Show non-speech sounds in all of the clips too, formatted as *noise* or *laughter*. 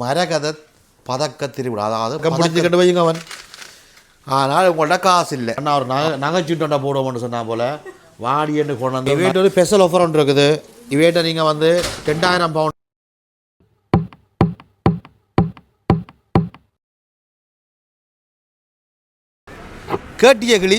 மரகத பதக்க திருவிழா அதாவது பிடிச்சிக்கிட்டு வைங்க அவன். ஆனால் உங்கள்ட்ட காசு இல்லை. நான் ஒரு நகை நகைச்சீட்டோண்டா போடுவோம்னு சொன்னா போல் வாடின்னு கொண்டு வந்து இவேட்ட ஒரு ஸ்பெஷல் ஆஃபர் ஒன்று இருக்குது. இவேட்ட நீங்கள் வந்து ரெண்டாயிரம் பவுண்ட் கேட்டிய கிளி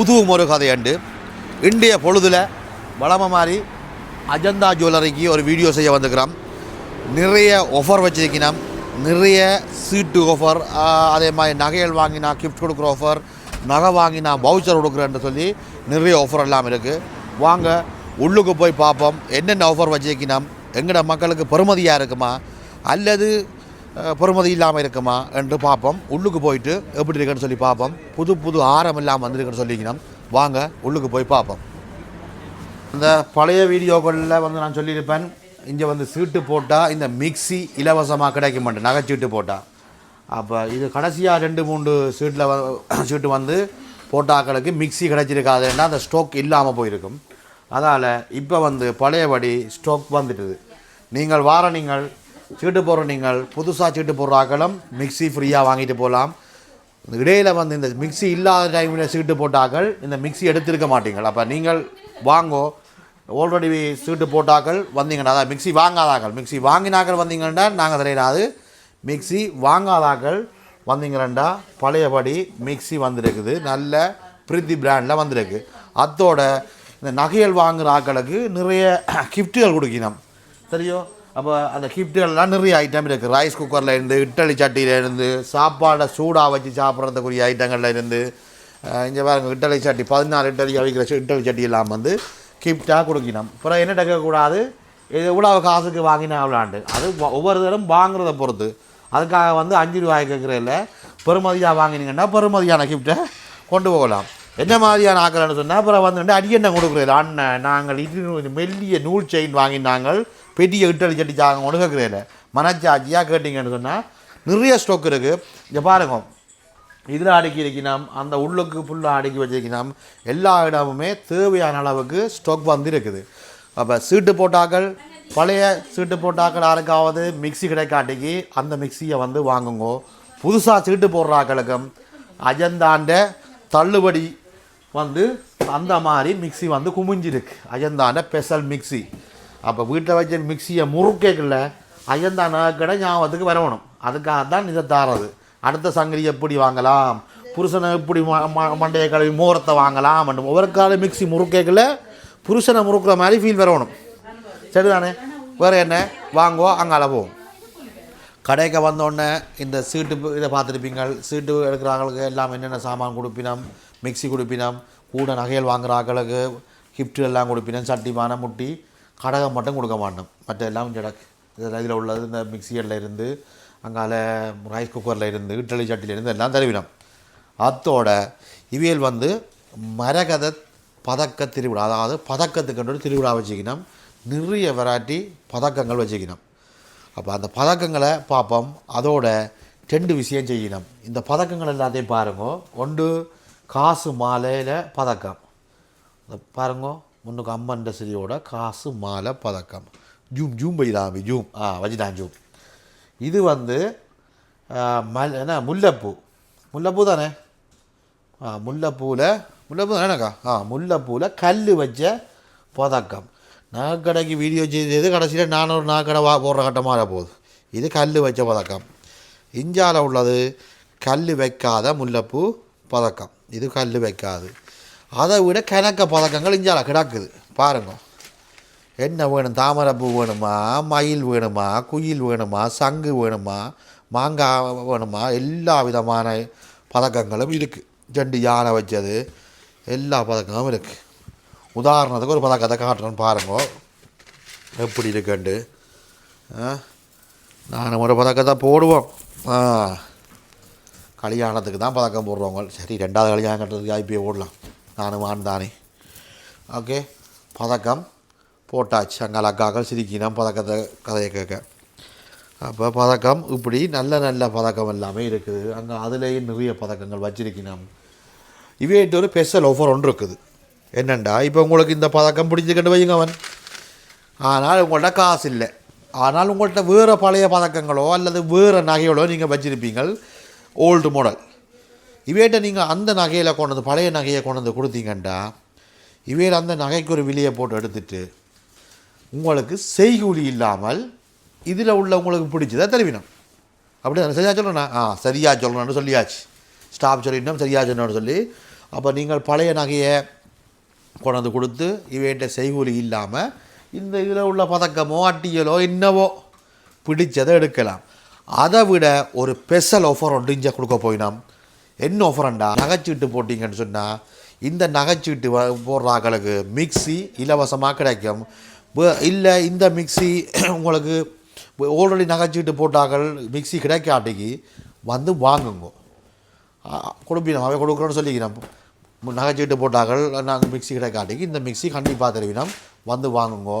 உதுவும் ஒரு கதையண்டு இன்றைய பொழுதில் வளம மாதிரி அஜந்தா ஜுவல்லரிக்கு ஒரு வீடியோ செய்ய வந்துக்கிறோம் நிறைய ஆஃபர் வச்சுருக்கணும் நிறைய சீட்டு ஆஃபர் அதே மாதிரி நகைகள் வாங்கினா கிஃப்ட் கொடுக்குற ஆஃபர் நகை வாங்கினா பவுச்சர் கொடுக்குறேன்னு சொல்லி நிறைய ஆஃபர் எல்லாம் இருக்குது வாங்க உள்ளுக்கு போய் பார்ப்போம். என்னென்ன ஆஃபர் வச்சுருக்கணும் எங்கட மக்களுக்கு பெருமதியாக இருக்குமா? அல்லது பெருமதி இல்லாமல் இருக்குமா? என்று பார்ப்போம். உள்ளுக்கு போயிட்டு எப்படி இருக்குன்னு சொல்லி பார்ப்போம். புது புது ஆரம் இல்லாமல் வந்திருக்குன்னு சொல்லிக்கணும். வாங்க உள்ளுக்கு போய் பார்ப்போம். இந்த பழைய வீடியோக்களில் வந்து நான் சொல்லியிருப்பேன் இங்கே வந்து சீட்டு போட்டால் இந்த மிக்ஸி இலவசமாக கிடைக்க மாட்டேன் நகைச்சீட்டு போட்டால் அப்போ இது கடைசியாக ரெண்டு மூணு சீட்டில் *clears throat* சீட்டு வந்து போட்டாக்களுக்கு மிக்ஸி கிடைச்சிருக்காதுன்னா அந்த ஸ்டோக் இல்லாமல் போயிருக்கும். அதால் இப்போ வந்து பழையபடி ஸ்டோக் வந்துட்டுது. நீங்கள் வார நீங்கள் சீட்டு போடுற நீங்கள் புதுசாக சீட்டு போடுற ஆக்களும் மிக்ஸி ஃப்ரீயாக வாங்கிட்டு போகலாம் இந்த வந்து இந்த மிக்சி இல்லாத டைமில் சீட்டு போட்டாக்கள் இந்த மிக்ஸி எடுத்திருக்க மாட்டீங்கள். அப்போ நீங்கள் வாங்கோ ஆல்ரெடி சீட்டு போட்டாக்கள் வந்தீங்கன்னா அதான் மிக்ஸி வாங்காதாக்கள் மிக்சி வாங்கினாக்கள் வந்தீங்கன்னா நாங்கள் தெரியாது மிக்ஸி வாங்காதாக்கள் வந்தீங்கன்னா பழையபடி மிக்ஸி வந்திருக்குது. நல்ல பிரித்தி பிராண்டில் வந்திருக்கு. அத்தோட இந்த நகைகள் வாங்குகிற ஆக்களுக்கு நிறைய கிஃப்ட்டுகள் கொடுக்கணும். தெரியும்? அப்போ அந்த கிஃப்ட்டுகள்லாம் நிறைய ஐட்டம் இருக்குது ரைஸ் குக்கரில் இருந்து இட்டலி சட்டியிலேருந்து சாப்பாடை சூடாக வச்சு சாப்பிட்றதுக்குரிய ஐட்டங்கள்ல இருந்து இங்கே பாருங்க இட்டலி சட்டி பதினாறு இட்டலி அவிக்கிற இட்டலி சட்டி எல்லாம் வந்து கிஃப்டாக கொடுக்கணும் அப்புறம் என்ன கேட்கக்கூடாது இது இவ்வளவு காசுக்கு வாங்கினா விளாண்டு அது ஒவ்வொரு தரம் வாங்குறத பொறுத்து. அதுக்காக வந்து அஞ்சு ரூபாய் கேட்குறதில்ல பெருமதியாக வாங்கினீங்கன்னா பெருமதியான கிஃப்ட்டை கொண்டு போகலாம். என்ன மாதிரியான ஆக்கலன்னு சொன்னால் அப்புறம் வந்துட்டு அடியெண்ணெய் கொடுக்குறது அண்ணன் நாங்கள் இது மெல்லிய நூல் செயின் வாங்கினாங்கள். பெரிய இட்டலி சட்டி சாங்க ஒன்று கேட்குறதில்ல மனச்சாட்சியாக கேட்டிங்கன்னு சொன்னால் நிறைய ஸ்டோக் இருக்குது இங்கே பாருங்க இதில் அடுக்கி இருக்கணும் அந்த உள்ளுக்கு ஃபுல்லாக அடுக்கி வச்சிருக்கணும் எல்லா இடமுமே தேவையான அளவுக்கு ஸ்டாக் வந்து இருக்குது அப்போ சீட்டு போட்டாக்கள் பழைய சீட்டு போட்டாக்கள் யாருக்காவது மிக்ஸி கிடைக்காட்டிக்கு அந்த மிக்ஸியை வந்து வாங்குங்கோ. புதுசாக சீட்டு போடுறாக்களுக்கும் அஜந்தாண்ட தள்ளுபடி வந்து அந்த மாதிரி மிக்ஸி வந்து குமிஞ்சிருக்கு. அஜந்தாண்ட ஸ்பெஷல் மிக்ஸி அப்போ வீட்டில் வச்ச மிக்ஸியை முறுக்கேக்கில் அஜந்தா கடை ஞாபகத்துக்கு வரணும். அதுக்காக தான் இதை தாரது. அடுத்த சங்கரி எப்படி வாங்கலாம்? புருஷனை எப்படி ம- ம- மண்டையை கழுவி மோரத்தை வாங்கலாம் ஒவ்வொரு கால மிக்ஸி முறுக்கேக்கல புருஷனை முறுக்கிற மாதிரி ஃபீல் வரணும். சரிதானே? வேறு என்ன? வாங்குவோம் அங்கே அளவோம் கடைக்கு வந்தோடனே இந்த சீட்டு இதை பார்த்துருப்பீங்க சீட்டு எடுக்கிறவங்களுக்கு எல்லாம் என்னென்ன சாமான் கொடுப்பினோம்? மிக்ஸி கொடுப்பினோம். கூட நகைகள் வாங்குற ஆக்களுக்கு கிஃப்ட்டு எல்லாம் கொடுப்பினோம். சட்டி பானை முட்டி. கடகம் மட்டும் கொடுக்க மாட்டோம். மற்ற எல்லாம் ஜடக் இதில் இதில் உள்ளது இந்த மிக்சிகளில் இருந்து அங்கால ரைஸ் குக்கரில் இருந்து இட்லி சட்டியில இருந்து எல்லாம் தருவினோம். அத்தோட இவியல் வந்து மரகத பதக்க திருவிழா அதாவது பதக்கத்துக்கு திருவிழா வச்சுக்கணும் நிறைய வெரைட்டி பதக்கங்கள் வச்சுக்கணும் அப்போ அந்த பதக்கங்களை பார்ப்போம். அதோட ரெண்டு விஷயம் செய்யணும் இந்த பதக்கங்கள் எல்லாத்தையும் பாருங்க. ஒன்று காசு மாலையில் பதக்கம். பாருங்க முன்னுக்கு அம்மன் சிறியோட காசு மாலை பதக்கம். ஜூம் ஜூம் வைதாமி ஜூம். ஆ வஜிதான் ஜூம் இது வந்து மல் என்ன முல்லைப்பூ. முல்லைப்பூ தானே? ஆ முல்லைப்பூவில் முல்லைப்பூ தானேக்கா ஆ முல்லைப்பூவில் கல் வச்ச பதக்கம் நகைக்கடைக்கு வீடியோ செய்தது கடைசியில் நானூறு நகைக்கடை வா போடுற கட்டமாக போகுது. இது கல் வச்ச பதக்கம் இஞ்சால உள்ளது கல் வைக்காத முல்லைப்பூ பதக்கம் இது கல் வைக்காது. அதை விட கணக்க பதக்கங்கள் இஞ்சால கிடக்குது. பாருங்க. என்ன வேணும்? தாமரைப்பூ வேணுமா? மயில் வேணுமா? குயில் வேணுமா? சங்கு வேணுமா? மாங்காய் வேணுமா? எல்லா விதமான பதக்கங்களும் இருக்குது ரெண்டு யானை வச்சது. எல்லா பதக்கமும் இருக்குது உதாரணத்துக்கு ஒரு பதக்கத்தை காட்டுறேன்னு பாருங்க. எப்படி இருக்குண்டு? நான் ஒரு பதக்கத்தை போடுவோம். கல்யாணத்துக்கு தான் பதக்கம் போடுறவங்க. சரி ரெண்டாவது கல்யாணம் கட்டுறதுக்கு ஐபிஐ ஓடலாம் நானும் வான் தானே. ஓகே. பதக்கம். போட்டாச்சு. அங்கே அக்காக்கள் சிரிக்கினா பதக்கத்தை கதையை கேட்க. அப்போ பதக்கம் இப்படி நல்ல நல்ல பதக்கம் எல்லாமே இருக்குது. அங்கே அதுலேயும் நிறைய பதக்கங்கள் வச்சிருக்கணும். இவையிட்டு ஒரு ஸ்பெஷல் ஆஃபர் ஒன்று இருக்குது. என்னண்டா இப்போ உங்களுக்கு இந்த பதக்கம் பிடிச்சிக்கிட்டு வைங்க அவன். ஆனால் உங்கள்கிட்ட காசு இல்லை. ஆனால் உங்கள்கிட்ட வேறு பழைய பதக்கங்களோ அல்லது வேறு நகைகளோ நீங்கள் வச்சுருப்பீங்கள். ஓல்டு மாடல் இவையிட்ட நீங்கள் அந்த நகையில் கொண்டு வந்து பழைய நகையை கொண்டு வந்து கொடுத்தீங்கண்டா. இவையில் அந்த நகைக்கு ஒரு விலையை போட்டு எடுத்துட்டு உங்களுக்கு செய்கூலி இல்லாமல் இதில் உள்ள உங்களுக்கு பிடிச்சதை தருவினோம். அப்படி தானே சரியாக சொல்லணும்னா ஆ சரியா சொல்லணும்னு சொல்லியாச்சு. ஸ்டாப் சொல்லிட்டோம் சரியாக சொல்லணும்னு சொல்லி அப்போ நீங்கள் பழைய நகையை கொண்டாந்து கொடுத்து இவையிட்ட செய்கூலி இல்லாமல் இந்த இதில் உள்ள பதக்கமோ அட்டியலோ என்னவோ பிடிச்சதை எடுக்கலாம். அதை விட ஒரு ஸ்பெஷல் ஆஃபர் ஒன்று இங்கே கொடுக்க போயினோம். என்ன ஆஃபரண்டா நகைச்சீட்டு போட்டிங்கன்னு சொன்னால் இந்த நகைச்சீட்டு வ- போடுற ஆக்களுக்கு மிக்ஸி இலவசமாக கிடைக்கும். இல்லை இந்த மிக்ஸி *clears throat* உங்களுக்கு ஆல்ரெடி நகைச்சீட்டு போட்டாக்கள் மிக்ஸி கிடைக்காட்டிக்கு வந்து வாங்குங்க. கொடுப்பினோம் அவன் கொடுக்குறோன்னு சொல்லிக்கிறோம். நகைச்சீட்டு போட்டார்கள் நாங்கள் மிக்சி கிடைக்காட்டிக்கு இந்த மிக்ஸி கண்டிப்பாக தருவினோம் வந்து வாங்குங்க.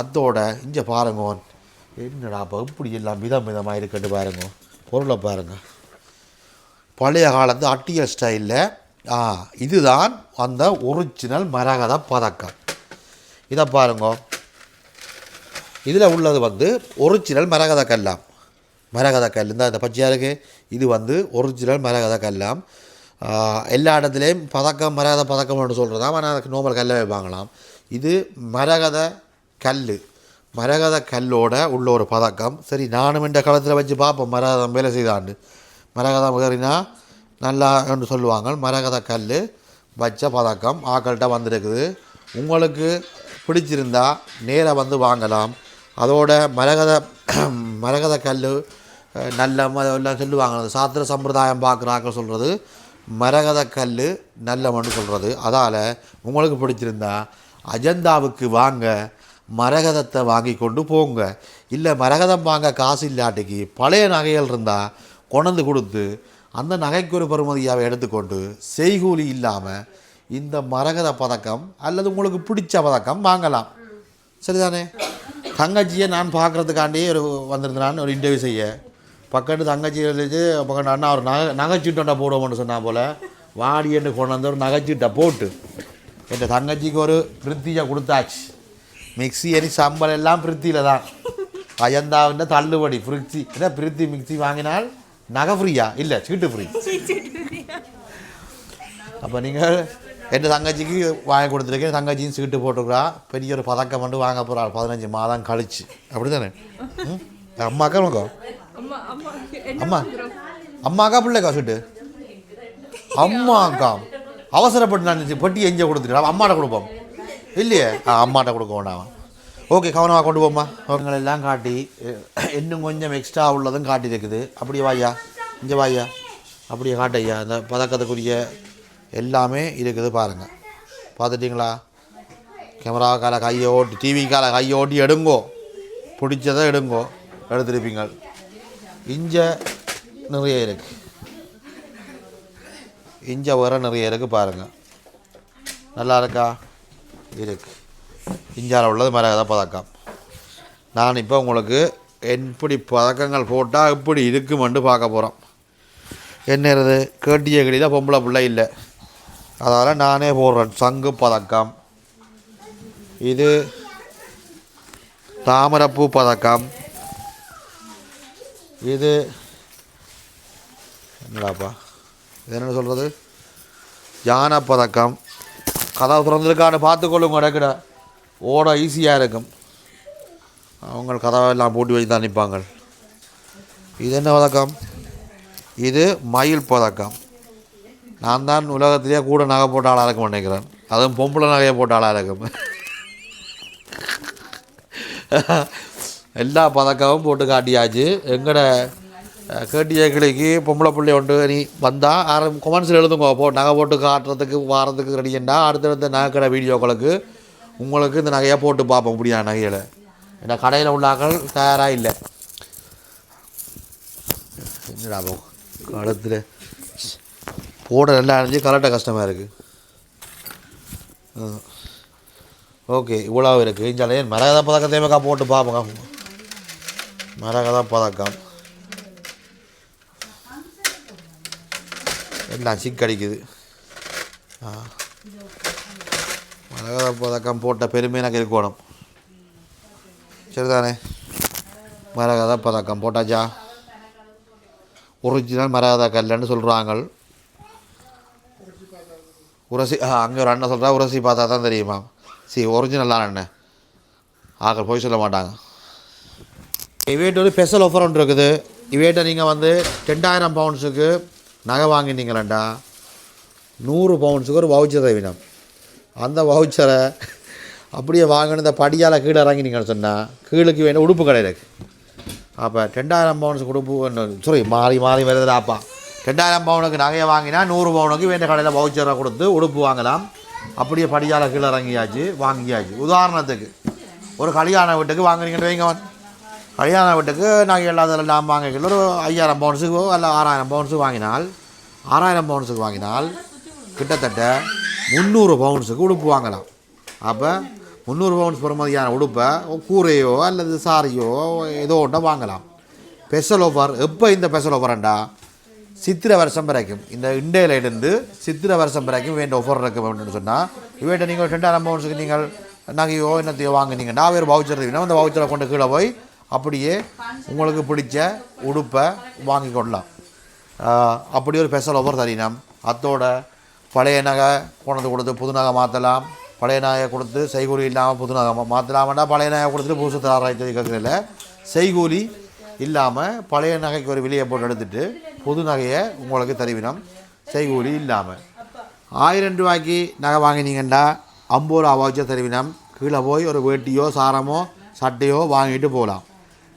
அதோட இங்கே பாருங்க. என்னடா அப்போ இப்படி எல்லாம் விதம் விதமாக இருக்குன்னு பாருங்க. பொருளை பாருங்கள் பழைய காலத்து அட்டியல் ஸ்டைலில் ஆ இதுதான் அந்த ஒரிஜினல் மரகத பதக்கம். இதை பாருங்க. இதில் உள்ளது வந்து ஒரிஜினல் மரகத கல்லாம். மரகத கல் இந்த இந்த பச்சையாக இருக்குது இது வந்து ஒரிஜினல் மரகத கல்லாம். எல்லா இடத்துலையும் பதக்கம் மரகத பதக்கம்னு சொல்கிறதா ஆனால் அதுக்கு நோமல் கல்லை வாங்கலாம் இது மரகத கல் மரகத கல்லோட உள்ள ஒரு பதக்கம். சரி நானும் இந்த காலத்தில் வச்சு பார்ப்போம். மரகதம் வேலை செய்தாண்டு. மரகதம் ஏறினா நல்லா என்று சொல்லுவாங்க. மரகத கல் வச்ச பதக்கம். ஆக்கள்கிட்ட வந்திருக்குது. உங்களுக்கு பிடிச்சிருந்தா நேராக வந்து வாங்கலாம். அதோட மரகத மரகத கல் நல்ல ம- எல்லாம் சொல்லுவாங்க அந்த சாத்திர சம்பிரதாயம் பார்க்குறாக்க சொல்கிறது மரகத கல் நல்ல மண்ணு சொல்கிறது அதால் உங்களுக்கு பிடிச்சிருந்தா அஜந்தாவுக்கு வாங்க மரகதத்தை வாங்கி கொண்டு போங்க. இல்லை மரகதம் வாங்க காசு இல்லாட்டிக்கு பழைய நகைகள் இருந்தால் கொண்டு கொடுத்து அந்த நகைக்கு ஒரு பெறுமதியாவை எடுத்துக்கொண்டு செய்கூலி இல்லாமல் இந்த மரகத பதக்கம் அல்லது உங்களுக்கு பிடிச்ச பதக்கம் வாங்கலாம். சரிதானே? தங்கச்சியை நான் பார்க்குறதுக்காண்டி ஒரு வந்திருந்தான் ஒரு இன்டர்வியூ செய்ய. பக்கத்து தங்கச்சி இருந்துச்சு பக்கத்து அண்ணா ஒரு நகை நகைச்சீட்டை போடுவோம்னு சொன்னா போல். வாடின்னு கொண்டு வந்து ஒரு நகைச்சீட்டை போட்டு. என் தங்கச்சிக்கு ஒரு பிரித்தியை கொடுத்தாச்சு. மிக்ஸி அரி சம்பல் எல்லாம் பிரித்தியில் தான். அஜந்தாவின் தள்ளுபடி ஃப்ரிட்ஜி என்ன பிரித்தி மிக்ஸி வாங்கினால் நகை ஃப்ரீயா இல்லை சீட்டு ஃப்ரீ அப்போ நீங்கள் என் தங்கச்சிக்கு வாங்கி கொடுத்துருக்கேன். தங்கச்சியும் சீட்டு போட்டுக்கிறா பெரிய ஒரு பதக்கம் மட்டும் வாங்க போகிறாள் பதினஞ்சு மாதம் கழிச்சு. அப்படி தானே ம் அம்மாக்கா உனக்கா? அம்மா அம்மாக்கா பிள்ளைக்கா சீட்டு அம்மாக்கா அவசரப்பட்டு நான் பெட்டி எங்கே கொடுத்துட்டு அம்மாட்ட கொடுப்போம். இல்லையே? ஆ அம்மாட்ட கொடுக்க வேண்டாம். ஓகே கவனமாக கொண்டு போம்மா. அவங்களை எல்லாம் காட்டி இன்னும் கொஞ்சம் எக்ஸ்ட்ரா உள்ளதும் காட்டியிருக்குது. அப்படியே வாயா இங்கே வாயா அப்படியே காட்டையா இந்த பதக்கத்துக்குரிய எல்லாமே இருக்குது பாருங்கள் பார்த்துட்டிங்களா? கேமரா கால கையை ஓட்டி டிவி கால கையை ஓட்டி எடுங்கோ. பிடிச்சதை எடுங்கோ. எடுத்துருப்பீங்க. இஞ்ச நிறைய இருக்கு. இஞ்ச உரம் நிறைய இருக்குது பாருங்கள் நல்லா இருக்கா? இருக்கு. இஞ்சால் உள்ளது மரகத பதக்கம். நான் இப்போ உங்களுக்கு எப்படி பதக்கங்கள் போட்டால் எப்படி இருக்குமென்று பார்க்க போகிறோம் என்னது கேட்டிய கிளியில் பொம்பளை பிள்ளை இல்லை. அதனால் நானே போடுறேன். சங்கு பதக்கம். இது தாமரப்பூ பதக்கம். இது என்னடாப்பா? இது என்ன சொல்கிறது யானை பதக்கம். கதவு திறந்திருக்கான்னு பார்த்துக்கொள்ளுங்க இடக்கிட ஓட ஈஸியாக இருக்கும். அவங்க கதவெல்லாம் பூட்டி வச்சு தான் நிற்பாங்க. இது என்ன பதக்கம்? இது மயில் பதக்கம். நான் தான் உலகத்திலேயே கூட நகை போட்ட ஆளாக இருக்க நினைக்கிறேன் அதுவும் பொம்பளை நகையை போட்ட ஆளாக இருக்கும். எல்லா பதக்கமும் போட்டு காட்டியாச்சு. எங்கட கேட்டிய கிளிக்கு பொம்பளை பிள்ளை ஒன்று நீ வந்தால் ஆறு கொமெண்ட்ஸில் எழுதுங்க. போ நகை போட்டு காட்டுறதுக்கு வாரத்துக்கு ரெடியண்டா அடுத்தடுத்த நகைக்கடை வீடியோக்களுக்கு உங்களுக்கு இந்த நகையை போட்டு பார்ப்போம். இப்படியா நகையில்? ஏன்னா கடையில் உள்ளாக்கள் தயாராக இல்லை. என்னடா போ போட நல்லா அணிஞ்சு கலட்ட கஷ்டமாக இருக்குது ஓகே இவ்வளோ இருக்குது இஞ்சாலே மரகத பதக்கம் தேவைக்கா போட்டு பார்ப்போங்க மரகத பதக்கம். எல்லாம் சிக்கடிக்குது ஆ. மரகத பதக்கம் போட்ட பெருமை எனக்கு இருக்கணும். சரிதானே? மரகத பதக்கம் போட்டாச்சா? ஒரிஜினல் மரகத கல்லுன்னு சொல்கிறாங்க உரசி ஆ அங்கே ஒரு அண்ணன் சொல்கிறா உரசி பார்த்தா தான் தெரியுமா? சி ஒரிஜினலான அண்ணன். ஆக போய் சொல்ல மாட்டாங்க. இவேட்டு ஒரு ஸ்பெஷல் ஆஃபர் ஒன்று இருக்குது. இவேட்டை நீங்கள் வந்து ரெண்டாயிரம் பவுண்ட்ஸுக்கு நகை வாங்கினீங்களேண்டா. நூறு பவுண்ட்ஸுக்கு ஒரு வவுச்சர் தவினம் அந்த வவுச்சரை அப்படியே வாங்கின இந்த படியால் கீழே இறங்கினீங்கன்னு சொன்னால் கீழுக்கு வேணும் உடுப்பு கடை இருக்குது அப்போ ரெண்டாயிரம் பவுன்ஸ் உடுப்பு சாரி மாறி மாறி வருதுடாப்பா. ரெண்டாயிரம் பவுனுக்கு நகையை வாங்கினா நூறு பவுனுக்கு வேண்டிய கடையில் வவுச்சரை கொடுத்து உடுப்பு வாங்கலாம். அப்படியே படியால் கீழே இறங்கியாச்சு வாங்கியாச்சு. உதாரணத்துக்கு ஒரு கல்யாண வீட்டுக்கு வாங்குறீங்கன்னு வைங்க கல்யாண வீட்டுக்கு நாங்கள் எல்லாத்தில் நாம் வாங்கிக்கல ஒரு ஐயாயிரம் பவுன்ஸுக்கு அல்ல ஆறாயிரம் பவுன்ஸுக்கு வாங்கினால் ஆறாயிரம் பவுன்ஸுக்கு வாங்கினால் கிட்டத்தட்ட முந்நூறு பவுன்ஸுக்கு உடுப்பு வாங்கலாம். அப்போ முந்நூறு பவுன்ஸ் பெறுமதியான உடுப்பை கூரையோ அல்லது சாரியோ ஏதோ ஒன்றை வாங்கலாம். ஸ்பெஷல் ஆஃபர் எப்போ இந்த ஸ்பெஷல் ஆஃபர்ண்டா சித்திரை வருஷம் வரைக்கும் இந்த இண்டையிலிருந்து சித்திரை வருஷம் வரைக்கும் வேண்ட ஒஃபர் இருக்கும் அப்படின்னு சொன்னால் இவன்ட்ட நீங்கள் ரெண்டாயிரம் அமௌண்ட்ஸுக்கு நீங்கள் நகையோ என்னத்தையோ வாங்குனீங்கன்னா வேறு வவுச்சர் இருக்குன்னா அந்த வவுச்சரை கொண்டு கீழே போய் அப்படியே உங்களுக்கு பிடிச்ச உடுப்பை வாங்கி கொள்ளலாம். அப்படி ஒரு ஸ்பெஷல் ஒவ்வொரு தரீனம் அத்தோட பழைய நகை கொண்டு கொடுத்து புது நகை மாற்றலாம் பழைய நகையை கொடுத்து செய்கூலி இல்லாமல் புது நகை மாற்றலாம்னா பழைய நகையை கொடுத்துட்டு புதுசு தராராய்ச்சி கேட்குறதில்ல செய்கூலி இல்லாமல் பழைய நகைக்கு ஒரு விலையை போட்டு எடுத்துட்டு புது நகையை உங்களுக்கு தருவினம். செய்கூலி இல்லாமல் ஆயிரம் ரூபாய்க்கு நகை வாங்கினீங்கன்னா ஐம்பது ரூபா வவுச்சர் தருவினம். கீழே போய் ஒரு வேட்டியோ சாரமோ சட்டையோ வாங்கிட்டு போகலாம்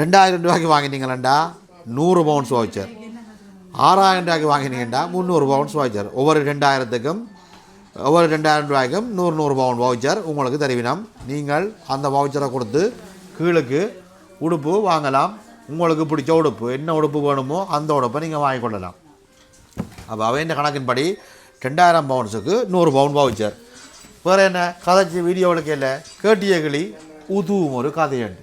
ரெண்டாயிரம் ரூபாய்க்கு வாங்கினீங்களா நூறு பவுன்ஸ் வவுச்சர். ஆறாயிரம் ரூபாய்க்கு வாங்கினீங்கன்னா முந்நூறு பவுன்ஸ் வவுச்சர். ஒவ்வொரு ரெண்டாயிரத்துக்கும் ஒவ்வொரு ரெண்டாயிரம் ரூபாய்க்கும் நூறு நூறு பவுன் வவுச்சர் உங்களுக்கு தருவினம். நீங்கள் அந்த வவுச்சரை கொடுத்து கீழுக்கு உடுப்பு வாங்கலாம். உங்களுக்கு பிடிச்ச உடுப்பு என்ன உடுப்பு வேணுமோ அந்த உடுப்பை நீங்கள் வாங்கிக்கொள்ளலாம் அப்போ அவையின் கணக்கின்படி? ரெண்டாயிரம் பவுன்ஸுக்கு நூறு பவுன் வவுச்சர் வேறு என்ன? கதைச்சி வீடியோவில் கேட்கல கேட்டிய கிளி உதுவும் ஒரு கதையண்டு.